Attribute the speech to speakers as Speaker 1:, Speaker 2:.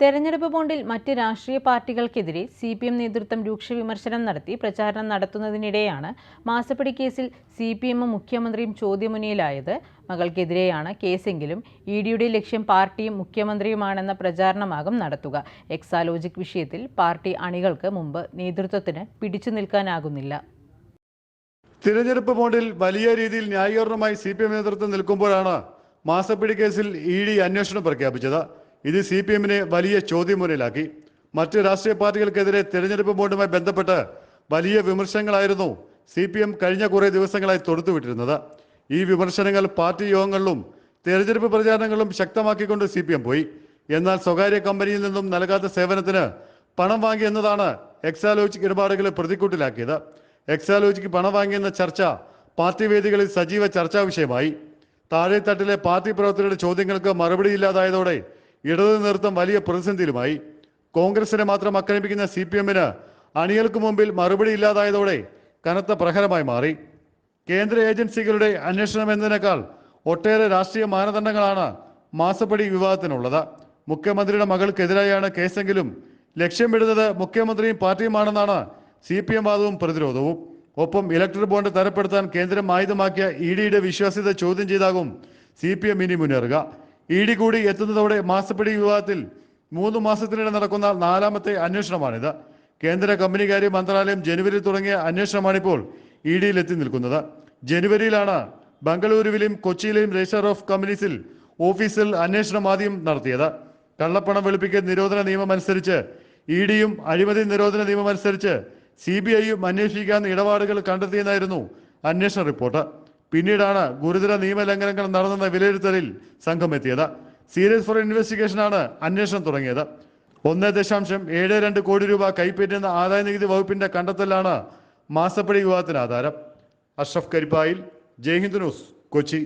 Speaker 1: തെരഞ്ഞെടുപ്പ് ബോണ്ടിൽ മറ്റ് രാഷ്ട്രീയ പാർട്ടികൾക്കെതിരെ സി പി എം നേതൃത്വം രൂക്ഷ വിമർശനം നടത്തി പ്രചാരണം നടത്തുന്നതിനിടെയാണ് മാസപ്പടി കേസിൽ സി പി എമ്മും മുഖ്യമന്ത്രിയും ചോദ്യമുനയിലായത്. മകൾക്കെതിരെയാണ് കേസെങ്കിലും ഇ ഡിയുടെ ലക്ഷ്യം പാർട്ടിയും മുഖ്യമന്ത്രിയുമാണെന്ന പ്രചാരണമാകും നടത്തുക. എക്സാലോജിക് വിഷയത്തിൽ പാർട്ടി അണികൾക്ക് മുമ്പ് നേതൃത്വത്തിന് പിടിച്ചു നിൽക്കാനാകുന്നില്ല.
Speaker 2: തിരഞ്ഞെടുപ്പ് ബോണ്ടിൽ വലിയ രീതിയിൽ ന്യായീകരണമായി സി പി എം നേതൃത്വം നിൽക്കുമ്പോഴാണ് മാസപ്പിടി കേസിൽ ഇ ഡി അന്വേഷണം പ്രഖ്യാപിച്ചത്. ഇത് സി പി എമ്മിനെ വലിയ ചോദ്യമുനയിലാക്കി മറ്റ് രാഷ്ട്രീയ പാർട്ടികൾക്കെതിരെ തെരഞ്ഞെടുപ്പ് ബോർഡുമായി ബന്ധപ്പെട്ട് വലിയ വിമർശനങ്ങളായിരുന്നു സി പി എം കഴിഞ്ഞ കുറേ ദിവസങ്ങളായി തൊടുത്തുവിട്ടിരുന്നത്. ഈ വിമർശനങ്ങൾ പാർട്ടി യോഗങ്ങളിലും തെരഞ്ഞെടുപ്പ് പ്രചാരണങ്ങളിലും ശക്തമാക്കിക്കൊണ്ട് സി പി എം പോയി. എന്നാൽ സ്വകാര്യ കമ്പനിയിൽ നിന്നും നൽകാത്ത സേവനത്തിന് പണം വാങ്ങി എന്നതാണ് എക്സാലോജിക് ഇടപാടുകളെ പ്രതിക്കൂട്ടിലാക്കിയത്. എക്സാലോജിക്ക് പണം വാങ്ങിയെന്ന ചർച്ച പാർട്ടി വേദികളിൽ സജീവ ചർച്ചാ വിഷയമായി. താഴെത്തട്ടിലെ പാർട്ടി പ്രവർത്തകരുടെ ചോദ്യങ്ങൾക്ക് മറുപടിയില്ലാതായതോടെ ഇടതു നേതൃത്വം വലിയ പ്രതിസന്ധിയിലുമായി. കോൺഗ്രസിനെ മാത്രം ആക്രമിക്കുന്ന സി പി എമ്മിന് അണികൾക്ക് മുമ്പിൽ മറുപടി ഇല്ലാതായതോടെ കനത്ത പ്രഹരമായി മാറി. കേന്ദ്ര ഏജൻസികളുടെ അന്വേഷണം എന്നതിനേക്കാൾ ഒട്ടേറെ രാഷ്ട്രീയ മാനദണ്ഡങ്ങളാണ് മാസപ്പടി വിവാദത്തിനുള്ളത്. മുഖ്യമന്ത്രിയുടെ മകൾക്കെതിരായാണ് കേസെങ്കിലും ലക്ഷ്യമിടുന്നത് മുഖ്യമന്ത്രിയും പാർട്ടിയുമാണെന്നാണ് സി പി എം വാദവും പ്രതിരോധവും. ഒപ്പം ഇലക്ട്രൽ ബോണ്ട് തരപ്പെടുത്താൻ കേന്ദ്രം ആയുധമാക്കിയ ഇ ഡിയുടെ വിശ്വാസ്യത ചോദ്യം ചെയ്താകും സി പി എം ഇനി മുന്നേറുക. ഇ കൂടി എത്തുന്നതോടെ മാസപ്പിടി വിവാദത്തിൽ മൂന്ന് മാസത്തിനിടെ നടക്കുന്ന നാലാമത്തെ അന്വേഷണമാണിത്. കേന്ദ്ര കമ്പനികാര്യ മന്ത്രാലയം ജനുവരിയിൽ തുടങ്ങിയ അന്വേഷണമാണിപ്പോൾ ഇ ഡിയിൽ എത്തി നിൽക്കുന്നത്. ജനുവരിയിലാണ് ബംഗളൂരുവിലെയും കൊച്ചിയിലെയും രജിസ്റ്റർ ഓഫ് കമ്പനീസിൽ ഓഫീസിൽ അന്വേഷണം ആദ്യം നടത്തിയത്. കള്ളപ്പണം വെളുപ്പിക്കൽ നിരോധന നിയമം അനുസരിച്ച് ഇ ഡിയും അഴിമതി നിരോധന നിയമം അനുസരിച്ച് സി ബി ഐയും അന്വേഷിക്കാൻ ഇടപാടുകൾ കണ്ടെത്തിയെന്നായിരുന്നു അന്വേഷണ റിപ്പോർട്ട്. പിന്നീടാണ് ഗുരുതര നിയമലംഘനങ്ങൾ നടന്നെന്ന വിലയിരുത്തലിൽ സംഘം എത്തിയത്. സീരിയസ് ഫോർ ഇൻവെസ്റ്റിഗേഷനാണ് അന്വേഷണം തുടങ്ങിയത്. ഒന്ന് ദശാംശം ഏഴ് രണ്ട് കോടി രൂപ കൈപ്പറ്റുന്ന ആദായ നികുതി വകുപ്പിന്റെ കണ്ടെത്തലാണ് മാസപ്പടി വിവാദത്തിന് ആധാരം. അഷ്റഫ് കരിപ്പായിൽ ജയ്ഹിന്ദ് ന്യൂസ് കൊച്ചി.